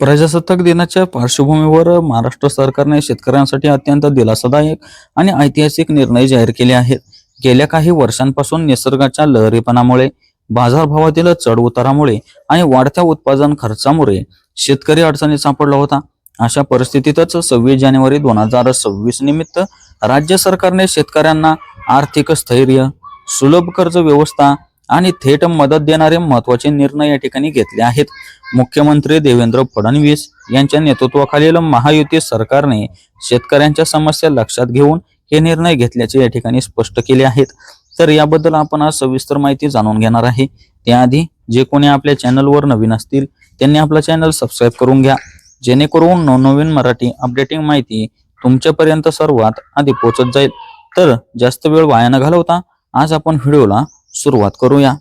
प्रजासत्ताक दिनाच्या पार्श्वभूमीवर महाराष्ट्र सरकारने शेतकऱ्यांसाठी अत्यंत दिलासादायक आणि ऐतिहासिक निर्णय जाहीर केले आहेत. गेल्या काही वर्षांपासून निसर्गाच्या लहरीपणामुळे बाजारभावातील चढउतारामुळे आणि वाढत्या उत्पादन खर्चामुळे शेतकरी अडचणीत सापडला होता. अशा परिस्थितीतच सव्वीस जानेवारी दोन हजार सव्वीस निमित्त राज्य सरकारने शेतकऱ्यांना आर्थिक स्थैर्य सुलभ कर्ज व्यवस्था आणि थेट मदत देणारे महत्त्वाचे निर्णय या ठिकाणी घेतले आहेत. मुख्यमंत्री देवेंद्र फडणवीस यांच्या नेतृत्वाखालील महायुती सरकारने शेतकऱ्यांच्या समस्या लक्षात घेऊन हे निर्णय घेतल्याचे या ठिकाणी स्पष्ट केले आहेत. तर याबद्दल आपण आज सविस्तर माहिती जाणून घेणार आहे. त्याआधी जे कोणी आपल्या चॅनलवर नवीन असतील त्यांनी आपला चॅनल सबस्क्राईब करून घ्या. जेणेकरून नवनवीन मराठी अपडेटिंग माहिती तुमच्यापर्यंत सर्वात आधी पोहोचत जाईल. तर जास्त वेळ वाया न घालवता आज आपण व्हिडिओला सुरुवात करूया.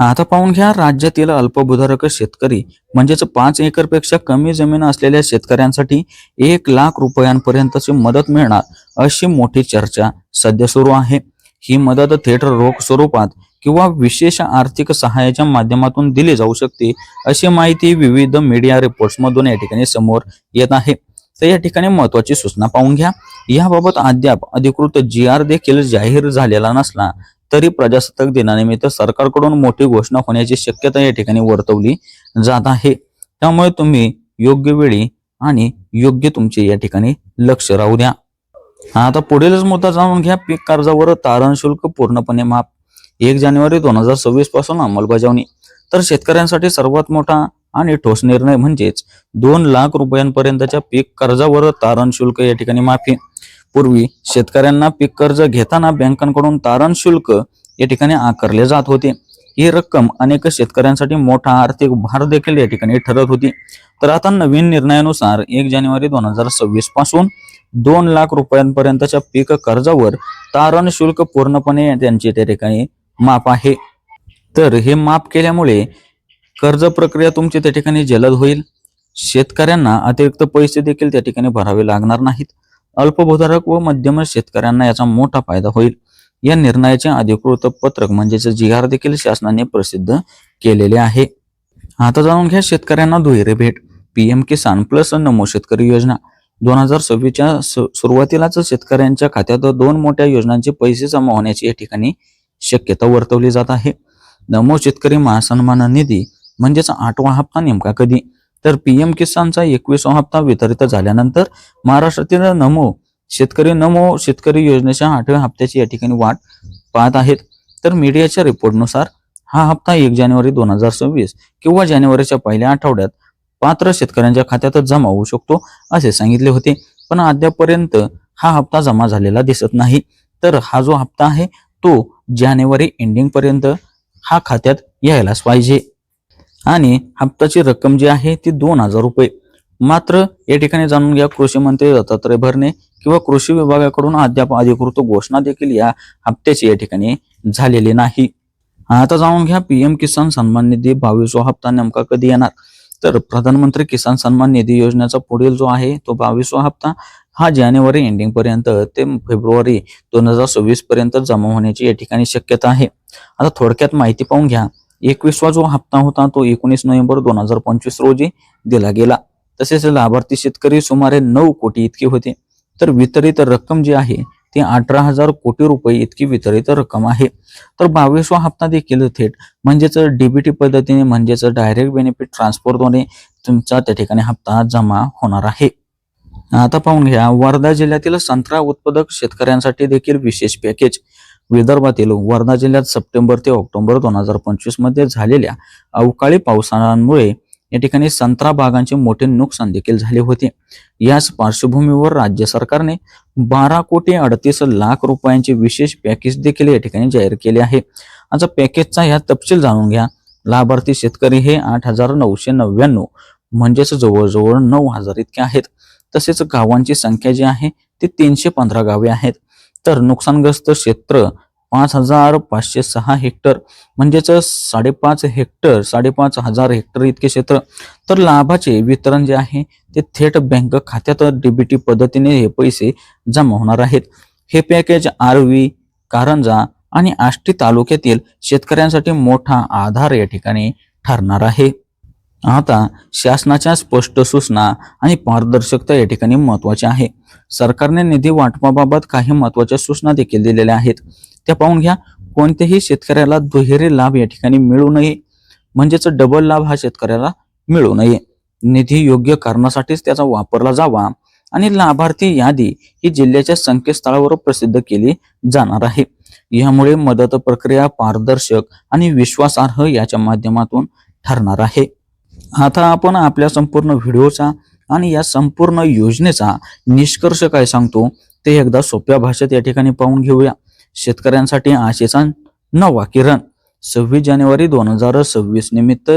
आता पाहून घ्या राज्यातील अल्पभूधारक शेतकरी म्हणजेच पाच एकरपेक्षा कमी जमीन असलेल्या शेतकऱ्यांसाठी एक लाख रुपयांपर्यंतची मदत मिळणार अशी मोठी चर्चा सध्या सुरू आहे. ही मदत थेट रोख स्वरूपात किंवा विशेष आर्थिक सहाय्याच्या माध्यमातून दिली जाऊ शकते अशी माहिती विविध मीडिया रिपोर्ट्समधून या ठिकाणी समोर येत आहे. तर या ठिकाणी महत्वाची सूचना पाहून घ्या. याबाबत अद्याप अधिकृत जी आर देखील जाहीर झालेला नसला तरी प्रजासत्ताक दिनानिमित्त सरकारकडून मोठी घोषणा होण्याची शक्यता या ठिकाणी वर्तवली जात आहे. त्यामुळे तुम्ही योग्य वेळी आणि योग्य तुमचे या ठिकाणी लक्ष राहू द्या. आता पुढीलच मुद्दा जाणून घ्या. पीक कर्जावर तारण शुल्क पूर्णपणे माफ. एक जानेवारी दोन हजार सव्वीसपासून अंमलबजावणी. तर शेतकऱ्यांसाठी सर्वात मोठा आणि ठोस निर्णय म्हणजेच दोन लाख रुपयांपर्यंतच्या पीक कर्जावर तारण शुल्क या ठिकाणी माफी. पूर्वी शेतकऱ्यांना पीक कर्ज घेताना बँकांकडून तारण शुल्क या ठिकाणी आकारले जात होते. ही रक्कम अनेक शेतकऱ्यांसाठी मोठा आर्थिक भार देखील या ठिकाणी ठरत होती. तर आता नवीन निर्णयानुसार एक जानेवारी दोन हजार सव्वीसपासून दोन लाख रुपयांपर्यंतच्या पीक कर्जावर तारण शुल्क पूर्णपणे त्यांची त्या ठिकाणी माफ आहे. तर हे माफ केल्यामुळे कर्ज प्रक्रिया तुमची त्या ठिकाणी जलद होईल. शेतकऱ्यांना अतिरिक्त पैसे देखील त्या ठिकाणी भरावे लागणार नाहीत. अल्पभूधारक व मध्यम शेतकऱ्यांना याचा मोठा फायदा होईल. या निर्णयाचे अधिकृत पत्रक म्हणजेच जिहार देखील शासनाने प्रसिद्ध केलेले आहे. आता जाणून घ्या शेतकऱ्यांना दुहेरी भेट. पीएम किसान प्लस नमो शेतकरी योजना. दोन हजार सव्वीसच्या सुरुवातीलाच शेतकऱ्यांच्या खात्यात दोन मोठ्या योजनांचे पैसे जमा होण्याची या ठिकाणी शक्यता वर्तवली जात आहे. नमो शेतकरी महासन्मान निधी म्हणजेच आठवा हप्ता नेमका कधी? तर पीएम किसानचा एकवीसवा हप्ता वितरित झाल्यानंतर महाराष्ट्रातील नमो शेतकरी नमो शेतकरी योजनेच्या आठव्या हप्त्याची या ठिकाणी वाट पाहत आहेत. तर मीडियाच्या रिपोर्टनुसार हा हप्ता एक जानेवारी दोन हजार सव्वीस किंवा जानेवारीच्या पहिल्या आठवड्यात पात्र शेतकऱ्यांच्या खात्यातच जमा होऊ शकतो असे सांगितले होते. पण अद्यापर्यंत हा हप्ता जमा झालेला दिसत नाही. तर हा जो हप्ता आहे तो जानेवारी एंडिंग पर्यंत हा खात्यात यायलाच पाहिजे. आणि हप्ताची रक्कम जी आहे ती दोन हजार रुपये. मात्र या ठिकाणी जाणून घ्या कृषी मंत्री दत्तात्रय भरणे किंवा कृषी विभागाकडून अद्याप अधिकृत घोषणा देखील या हप्त्याची या ठिकाणी झालेली नाही. आता जाणून घ्या पीएम किसान सन्मान निधी बावीसवा हप्ता नेमका कधी येणार? तर प्रधानमंत्री किसान सन्मान निधी योजनेचा पुढील जो आहे तो बावीसवा हप्ता हा जानेवारी एंडिंग पर्यंत ते फेब्रुवारी दोन हजार सव्वीस पर्यंत जमा होण्याची या ठिकाणी शक्यता आहे. आता थोडक्यात माहिती पाहून घ्या. एकवीसवा जो हप्ता होता तो एकोणीस नोव्हेंबर दोन हजार पंचवीस रोजी दिला गेला. तसेच लाभार्थी शेतकरी सुमारे नऊ कोटी इतके होते. तर वितरित रक्कम जी आहे ती अठरा हजार कोटी रुपये इतकी वितरित रक्कम आहे. तर बावीसवा हप्ता देखील थेट म्हणजेच डीबीटी पद्धतीने म्हणजेच डायरेक्ट बेनिफिट ट्रान्सफरद्वारे तुमचा त्या ठिकाणी हप्ता जमा होणार आहे. आता पाहून घ्या वर्धा जिल्ह्यातील संत्रा उत्पादक शेतकऱ्यांसाठी देखील विशेष पॅकेज विदर्भातील वर्धा जिल्ह्यात सप्टेंबर ते ऑक्टोबर दोन हजार पंचवीसमध्ये झालेल्या अवकाळी पावसामुळे या ठिकाणी संत्रा बागांचे मोठे नुकसान देखील झाले होते. याच पार्श्वभूमीवर राज्य सरकारने बारा कोटी अडतीस लाख रुपयांचे विशेष पॅकेज देखील या ठिकाणी जाहीर केले आहे. आता पॅकेजचा ह्या तपशील जाणून घ्या. लाभार्थी शेतकरी हे आठ हजार नऊशे नव्याण्णव म्हणजेच जवळजवळ नऊ हजार इतके आहेत. तसेच गावांची संख्या जी आहे ती तीनशे पंधरा गावे आहेत. तर नुकसानग्रस्त क्षेत्र पाच हजार पाचशे सहा हेक्टर म्हणजेच साडेपाच हेक्टर साडेपाच हजार हेक्टर इतके क्षेत्र. तर लाभाचे वितरण जे आहे ते थेट बँक खात्यात डीबीटी पद्धतीने हे पैसे जमा होणार आहेत. हे पॅकेज आरवी कारंजा आणि आष्टी तालुक्यातील शेतकऱ्यांसाठी मोठा आधार या ठिकाणी ठरणार आहे. आता शासनाच्या स्पष्ट सूचना आणि पारदर्शकता या ठिकाणी महत्वाची आहे. सरकारने निधी वाटपाबाबत काही महत्त्वाच्या सूचना देखील दिलेल्या आहेत. त्या पाहून घ्या कोणत्याही शेतकऱ्याला दुहेरी लाभ या ठिकाणी मिळू नये. म्हणजेच डबल लाभ हा शेतकऱ्याला मिळू नये. निधी योग्य कारणासाठीच त्याचा वापरला जावा आणि लाभार्थी यादी ही जिल्ह्याच्या संकेतस्थळावर प्रसिद्ध केली जाणार आहे. यामुळे मदत प्रक्रिया पारदर्शक आणि विश्वासार्ह याच्या माध्यमातून ठरणार आहे. आता आपण आपल्या संपूर्ण व्हिडिओचा आणि या संपूर्ण योजनेचा निष्कर्ष काय सांगतो ते एकदा सोप्या भाषेत या ठिकाणी पाहून घेऊया. शेतकऱ्यांसाठी आशेचा नवा किरण. सव्वीस जानेवारी दोन हजार सव्वीस निमित्त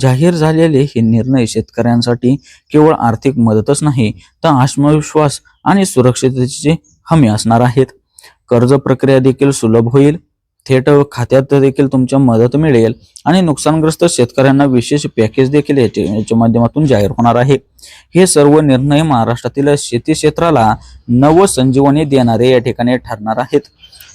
जाहीर झालेले हे निर्णय शेतकऱ्यांसाठी केवळ आर्थिक मदतच नाही तर आत्मविश्वास आणि सुरक्षिततेची हमी असणार आहेत. कर्ज प्रक्रिया देखील सुलभ होईल थेट खात्यात देखील तुमच्या मदत मिळेल आणि नुकसानग्रस्त शेतकऱ्यांना विशेष पॅकेज देखील याच्या याच्या माध्यमातून जाहीर होणार आहे. हे सर्व निर्णय महाराष्ट्रातील शेती क्षेत्राला नव संजीवनी देणारे या ठिकाणी ठरणार आहेत.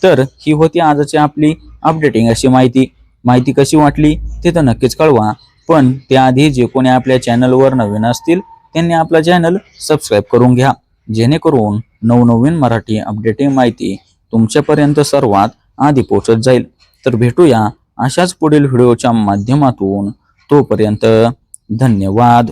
तर ही होती आजची आपली अपडेटिंग अशी माहिती. माहिती कशी वाटली ते तर नक्कीच कळवा. पण त्याआधी जे कोणी आपल्या चॅनलवर नवीन असतील त्यांनी आपला चॅनल सबस्क्राईब करून घ्या. जेणेकरून नवनवीन मराठी अपडेटिंग माहिती तुमच्यापर्यंत सर्वात आधी पोहोचत जाईल. तर भेटूया अशाच पुढील व्हिडिओच्या माध्यमातून. तोपर्यंत धन्यवाद.